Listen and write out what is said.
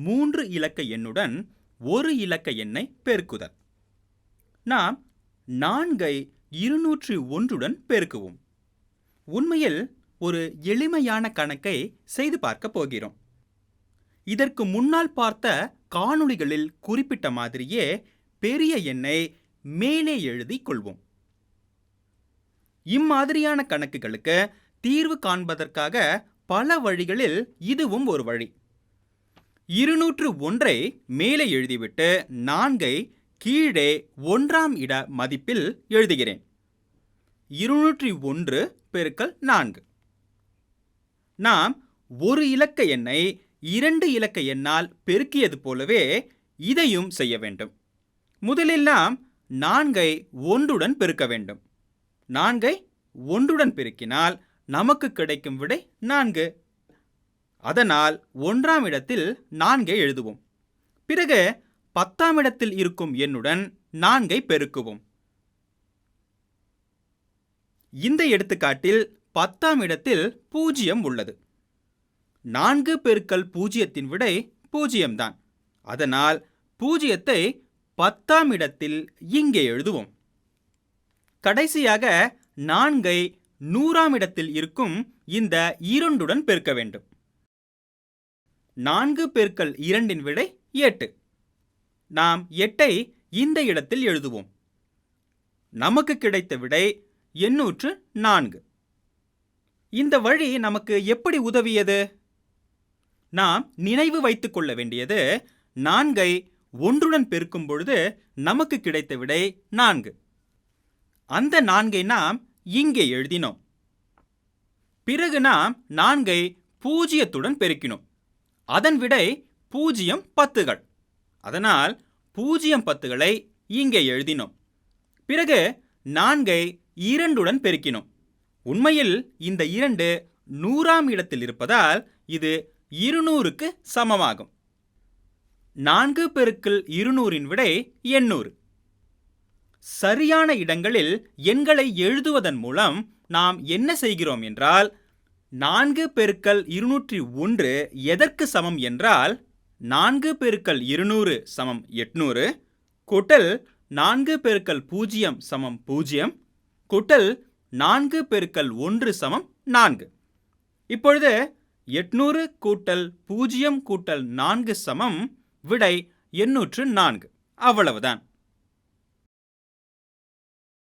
மூன்று இலக்க எண்ணுடன் ஒரு இலக்க எண்ணை பெருக்குதல். நாம் நான்கை இருநூற்றி ஒன்றுடன் பெருக்குவோம். உண்மையில் ஒரு எளிமையான கணக்கை செய்து பார்க்க போகிறோம். இதற்கு முன்னால் பார்த்த காணொளிகளில் குறிப்பிட்ட மாதிரியே பெரிய எண்ணை மேலே எழுதிக் கொள்வோம். இம்மாதிரியான கணக்குகளுக்கு தீர்வு காண்பதற்காக பல வழிகளில் இதுவும் ஒரு வழி. இருநூற்று ஒன்றை மேலே எழுதிவிட்டு நான்கை கீழே ஒன்றாம் இட மதிப்பில் எழுதுகிறேன். இருநூற்றி ஒன்று பெருக்கல் நான்கு. நாம் ஒரு இலக்க எண்ணை இரண்டு இலக்க எண்ணால் பெருக்கியது போலவே இதையும் செய்ய வேண்டும். முதலில் நாம் நான்கை ஒன்றுடன் பெருக்க வேண்டும். நான்கை ஒன்றுடன் பெருக்கினால் நமக்கு கிடைக்கும் விடை நான்கு. அதனால் ஒன்றாம் இடத்தில் நான்கை எழுதுவோம். பிறகு பத்தாம் இடத்தில் இருக்கும் எண்ணுடன் நான்கை பெருக்குவோம். இந்த எடுத்துக்காட்டில் பத்தாம் இடத்தில் பூஜ்ஜியம் உள்ளது. நான்கு பெருக்கல் பூஜ்ஜியத்தின் விடை பூஜ்ஜியம்தான். அதனால் பூஜ்ஜியத்தை பத்தாம் இடத்தில் இங்கே எழுதுவோம். கடைசியாக நான்கை நூறாம் இடத்தில் இருக்கும் இந்த இரண்டுடன் பெருக்க வேண்டும். நான்கு பெருக்கல் இரண்டின் விடை எட்டு. நாம் எட்டை இந்த இடத்தில் எழுதுவோம். நமக்கு கிடைத்த விடை எண்ணூற்று நான்கு. இந்த வழி நமக்கு எப்படி உதவியது? நாம் நினைவு வைத்துக் கொள்ள வேண்டியது நான்கை ஒன்றுடன் பெருக்கும் பொழுது நமக்கு கிடைத்த விடை நான்கு. அந்த நான்கை நாம் இங்கே எழுதினோம். பிறகு நாம் நான்கை பூஜ்ஜியத்துடன் பெருக்கினோம். அதன் விடை பூஜ்ஜியம் பத்துகள். அதனால் பூஜ்ஜியம் பத்துகளை இங்கே எழுதினோம். பிறகு நான்கை இரண்டுடன் பெருக்கினோம். உண்மையில் இந்த இரண்டு நூறாம் இடத்தில் இருப்பதால் இது இருநூறுக்கு சமமாகும். நான்கு பெருக்கல் இருநூறின் விடை எண்ணூறு. சரியான இடங்களில் எண்களை எழுதுவதன் மூலம் நாம் என்ன செய்கிறோம் என்றால் நான்கு பெருக்கல் இருநூற்றி ஒன்று எதற்கு சமம் என்றால் நான்கு பெருக்கல் இருநூறு சமம் எட்நூறு கூட்டல் நான்கு பெருக்கல் பூஜ்ஜியம் சமம் பூஜ்ஜியம் கூட்டல் நான்கு பெருக்கல் ஒன்று சமம் நான்கு. இப்பொழுது எட்நூறு கூட்டல் பூஜ்ஜியம் கூட்டல் நான்கு சமம் விடை எண்ணூற்று நான்கு. அவ்வளவுதான்.